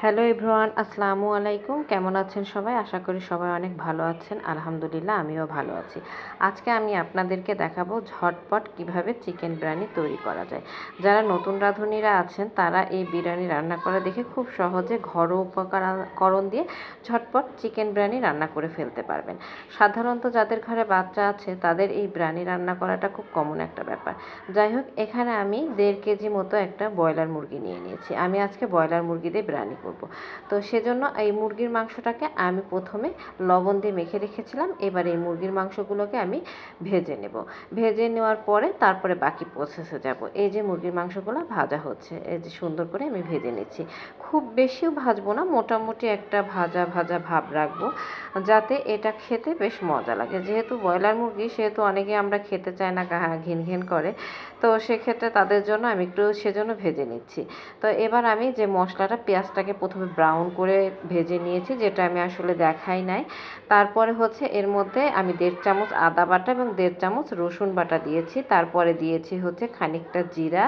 Hello everyone, আসসালামু আলাইকুম। কেমন আছেন সবাই? আশা করি সবাই অনেক ভালো আছেন। আলহামদুলিল্লাহ, আমিও ভালো আছি। আজকে আমি আপনাদেরকে দেখাবো ঝটপট কীভাবে চিকেন বিরিয়ানি তৈরি করা যায়। যারা নতুন রাঁধুনিরা আছেন, তারা এই বিরিয়ানি রান্না করা দেখে খুব সহজে ঘরোয়া উপকরণ দিয়ে ঝটপট চিকেন বিরিয়ানি রান্না করে ফেলতে পারবেন। সাধারণত যাদের ঘরে বাচ্চা আছে, তাদের এই বিরিয়ানি রান্না করাটা খুব কমন একটা ব্যাপার। যাই হোক, এখানে আমি দেড় কেজি মতো একটা ব্রয়লার মুরগি নিয়ে নিয়েছি। আমি আজকে ব্রয়লার মুরগি দিয়ে বিরিয়ানি করব। তো সেজন্য এই মুরগির মাংসটাকে আমি প্রথমে লবণ দিয়ে মেখে রেখেছিলাম। এবার এই মুরগির মাংসগুলোকে আমি ভেজে নেব। ভেজে নেওয়ার পরে তারপরে বাকি প্রসেসে যাব। এই যে মুরগির মাংসগুলো ভাজা হচ্ছে, এই যে সুন্দর করে আমি ভেজে নিচ্ছি। খুব বেশিও ভাজবো না, মোটামুটি একটা ভাজা ভাজা ভাব রাখব, যাতে এটা খেতে বেশ মজা লাগে। যেহেতু ব্রয়লার মুরগি, সেহেতু অনেকে আমরা খেতে চাই না ঘিন ঘিন করে। তো সেক্ষেত্রে তাদের জন্য আমি একটু সেজন্য ভেজে নিচ্ছি। তো এবার আমি যে মশলাটা, পেঁয়াজটাকে প্রথমে ব্রাউন করে ভেজে নিয়েছি, যেটা আমি আসলে দেখাই নাই। তারপরে হচ্ছে এর মধ্যে আমি দেড় চামচ আদা বাটা এবং দেড় চামচ রসুন বাটা দিয়েছি। তারপরে দিয়েছি হচ্ছে খানিকটা জিরা,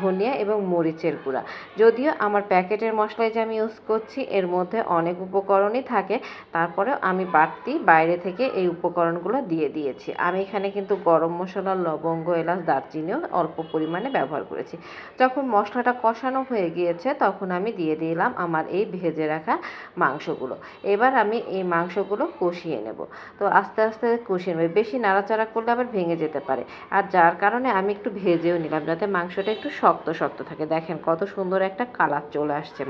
ধনিয়া এবং মরিচের গুঁড়া। যদিও আমার প্যাকেটের মশলাই যে আমি ইউজ করছি, এর মধ্যে অনেক উপকরণই থাকে। তারপরে আমি বাড়তি বাইরে থেকে এই উপকরণগুলো দিয়ে দিয়েছি। আমি এখানে কিন্তু গরম মশলা, লবঙ্গ, এলাচ, দারচিনিও অল্প পরিমাণে ব্যবহার করেছি। যখন মশলাটা কষানো হয়ে গিয়েছে, তখন আমি দিয়ে দিলাম আমার এই ভেজে রাখা মাংসগুলো। এবার আমি এই মাংসগুলো কষিয়ে নেব। তো আস্তে আস্তে কষিয়ে নেব। বেশি নাড়াচাড়া করলে আবার ভেঙে যেতে পারে। আর যার কারণে আমি একটু ভেজেও নিলাম যাতে মাংসটা একটু শক্ত শক্ত থাকে। দেখেন কত সুন্দর একটা কালার চলে আসছে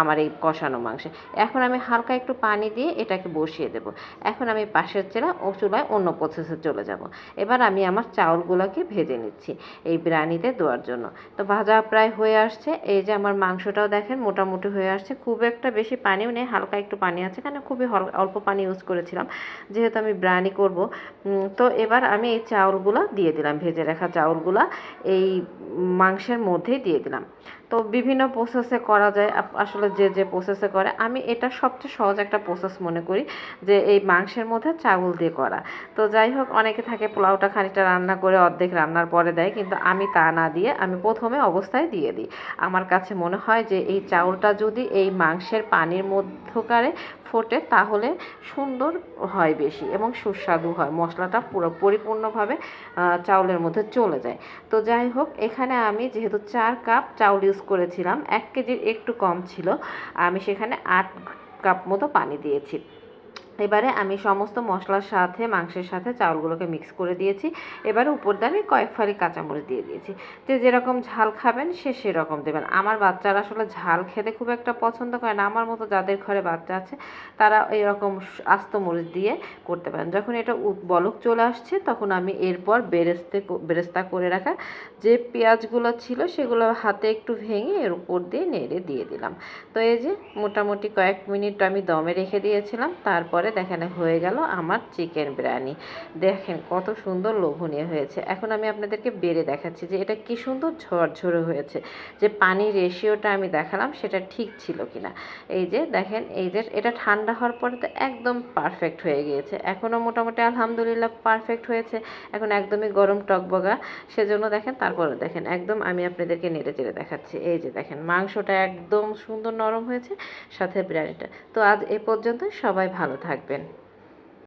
আমার এই কষানো মাংসে। এখন আমি হালকা একটু পানি দিয়ে এটাকে বসিয়ে দেব। এখন আমি পাশের চেলা ও চুলায় অন্য প্রসেসে চলে যাব। এবার আমি আমার চাউলগুলোকে ভেজে নিচ্ছি এই বিরিয়ানিতে দেওয়ার জন্য। তো ভাজা প্রায় হয়ে আসছে। এই যে আমার মাংসটাও দেখেন মোটামুটি হয়ে আসছে। খুব একটা বেশি পানিও নেই, হালকা একটু পানি আছে কারণ খুবই অল্প পানি ইউজ করেছিলাম। যেহেতু আমি বিরিয়ানি করব তো এবার আমি এই চাউলগুলো দিয়ে দিলাম, ভেজে রাখা চাউলগুলো এই মাংসের মধ্যেই দিয়ে দিলাম। তো বিভিন্ন প্রসেসে করা যায় আসলে যে যে প্রসেসে করে, আমি এটা সবচেয়ে সহজ একটা প্রসেস মনে করি যে এই মাংসের মধ্যে চাউল দিয়ে করা। তো যাই হোক, অনেকে থাকে পোলাওটা খানিকটা রান্না করে অর্ধেক রান্নার পরে দেয়, কিন্তু আমি তা না দিয়ে আমি প্রথমে অবস্থায় দিয়ে দিই। আমার কাছে মনে হয় যে এই চাউলটা যদি এই মাংসের পানির মধ্যকারে ফোটে, তাহলে সুন্দর হয় বেশি এবং সুস্বাদু হয়। মশলাটা পুরো পরিপূর্ণভাবে চাউলের মধ্যে চলে যায়। তো যাই হোক, এখানে আমি যেহেতু চার কাপ চাউল ইউজ করেছিলাম, এক কেজির একটু কম ছিল। আমি সেখানে আট কাপ মতো পানি দিয়েছি। এবারে আমি সমস্ত মশলার সাথে, মাংসের সাথে চাউলগুলোকে মিক্স করে দিয়েছি। এবারে উপর দিয়ে আমি কয়েক ফালি কাঁচামরিচ দিয়ে দিয়েছি। যে যেরকম ঝাল খাবেন, সে সেরকম দেবেন। আমার বাচ্চারা আসলে ঝাল খেতে খুব একটা পছন্দ করে না। আমার মতো যাদের ঘরে বাচ্চা আছে, তারা এরকম আস্ত মরিচ দিয়ে করতে পারেন। যখন এটা বলক চলে আসছে, তখন আমি এরপর বেরেস্তে বেরেস্তা করে রাখা যে পেঁয়াজগুলো ছিল, সেগুলো হাতে একটু ভেঙে এর উপর দিয়ে নেড়ে দিয়ে দিলাম। তো এই যে মোটামুটি কয়েক মিনিট আমি দমে রেখে দিয়েছিলাম। তারপরে পরে দেখেন হয়ে গেল আমার চিকেন বিরিয়ানি। দেখেন কত সুন্দর লোভনীয় হয়েছে। এখন আমি আপনাদেরকে বেড়ে দেখাচ্ছি যে এটা কি সুন্দর ঝরঝরে হয়েছে, যে পানির রেশিওটা আমি দেখালাম সেটা ঠিক ছিল কিনা। এই যে দেখেন, এই যে এটা ঠান্ডা হওয়ার পরে তো একদম পারফেক্ট হয়ে গিয়েছে। এখনও মোটামুটি আলহামদুলিল্লাহ পারফেক্ট হয়েছে। এখন একদমই গরম টকবগা। সেজন্য দেখেন, তারপরে দেখেন, একদম আমি আপনাদেরকে নেড়ে চেড়ে দেখাচ্ছি। এই যে দেখেন, মাংসটা একদম সুন্দর নরম হয়েছে, সাথে বিরিয়ানিটা। তো আজ এ পর্যন্ত সবাই ভালো থাকবে เป็น